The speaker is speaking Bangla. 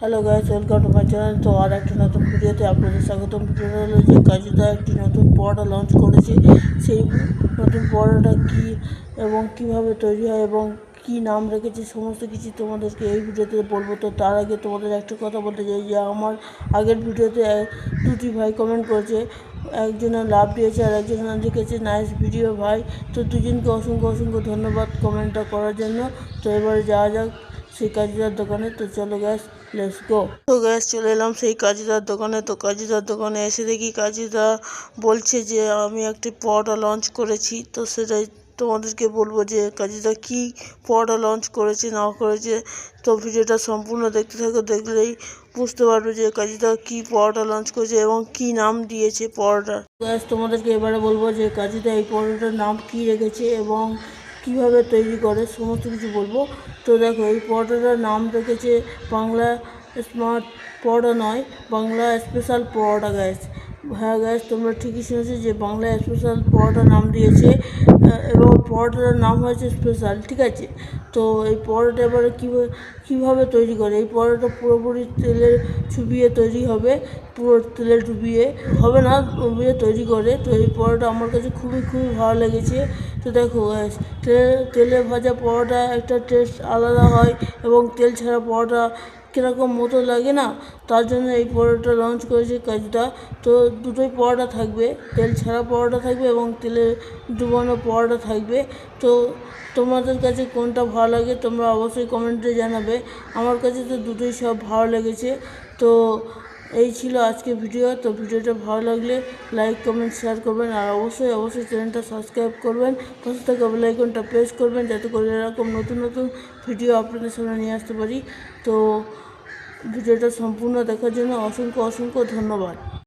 Hello guys welcome to my channel তো আর একটা নতুন ভিডিওতে আপনাদের স্বাগতম। ভিডিওটা যে কাজুদা একটি নতুন পরোটা লঞ্চ করেছে। সেই নতুন পরোটা কী এবং কীভাবে তৈরি হয় এবং কী নাম রেখেছে, সমস্ত কিছু তোমাদেরকে এই ভিডিওতে বলব। তো তার আগে তোমাদের একটা কথা বলতে চাই যে আমার আগের ভিডিওতে দুটি ভাই কমেন্ট করেছে। একজনে লাভ দিয়েছে আর একজনে লিখেছে নাইস ভিডিও ভাই। তো দুজনকে অসংখ্য অসংখ্য ধন্যবাদ কমেন্টটা করার জন্য। তো এবারে যাওয়া যাক। সেই কাজিদার দোকানে। তো চলো গ্যাস লেটস গো তো গ্যাস চলে এলাম সেই কাজিদার দোকানে। তো কাজিদার দোকানে এসে দেখি কাজিদা বলছে যে, আমি একটি পরোটা লঞ্চ করেছি। তো সেটাই তোমাদেরকে বলব যে, কাজিদা কি পরোটা লঞ্চ করেছে, না করেছে? তো ভিডিওটা সম্পূর্ণ দেখতে থাকো, দেখলেই বুঝতে পারবে যে, কাজিদা কি পরোটা লঞ্চ করেছে এবং কি নাম দিয়েছে গ্যাস তোমাদেরকে এবারে বলব যে, কাজিদা এই পরোটার নাম কি রেখেছে এবং কীভাবে তৈরি করে, সমস্ত কিছু বলব। তো দেখো, এই পরোটাটার নাম রেখেছে বাংলা স্মার্ট পরোটা নয়, বাংলা স্পেশাল পরোটা গ্যাস হ্যাঁ গ্যাস তোমরা ঠিকই শুনেছো যে বাংলা স্পেশাল পরোটা নাম দিয়েছে এবং পরোটাটার নাম হয়েছে স্পেশাল ঠিক আছে? তো এই পরোটা এবারে কীভাবে কীভাবে তৈরি করে? এই পরোটা পুরোপুরি তেলে চুবিয়ে তৈরি হবে, পুরো তেলে ডুবিয়ে হবে না, ডুবিয়ে তৈরি করে। তো এই পরোটা আমার কাছে খুবই খুবই ভালো লেগেছে। তো দেখো তেলে তেলে ভাজা পরোটা একটা টেস্ট আলাদা হয়, এবং তেল ছাড়া পরোটা কীরকম মতো লাগে না, তার জন্য এই পরোটা লঞ্চ করেছি কাজটা। তো দুটোই পরোটা থাকবে, তেল ছাড়া পরোটা থাকবে এবং তেলে ডুবানো পরোটা থাকবে। তো তোমাদের কাছে কোনটা ভালো লাগে তোমরা অবশ্যই কমেন্টে জানাবে। আমার কাছে তো দুটোই সব ভালো লেগেছে। তো এই ছিল আজকে ভিডিও। তো ভিডিওটা ভালো লাগলে লাইক কমেন্ট শেয়ার করবেন। আর অবশ্যই অবশ্যই চ্যানেলটা সাবস্ক্রাইব করবেন। পাশে থাকা বেলাইকনটা প্রেস করবেন যাতে করে এরকম নতুন নতুন ভিডিও আপনাদের সামনে নিয়ে আসতে পারি। তো ভিডিওটা সম্পূর্ণ দেখার জন্য অসংখ্য অসংখ্য ধন্যবাদ।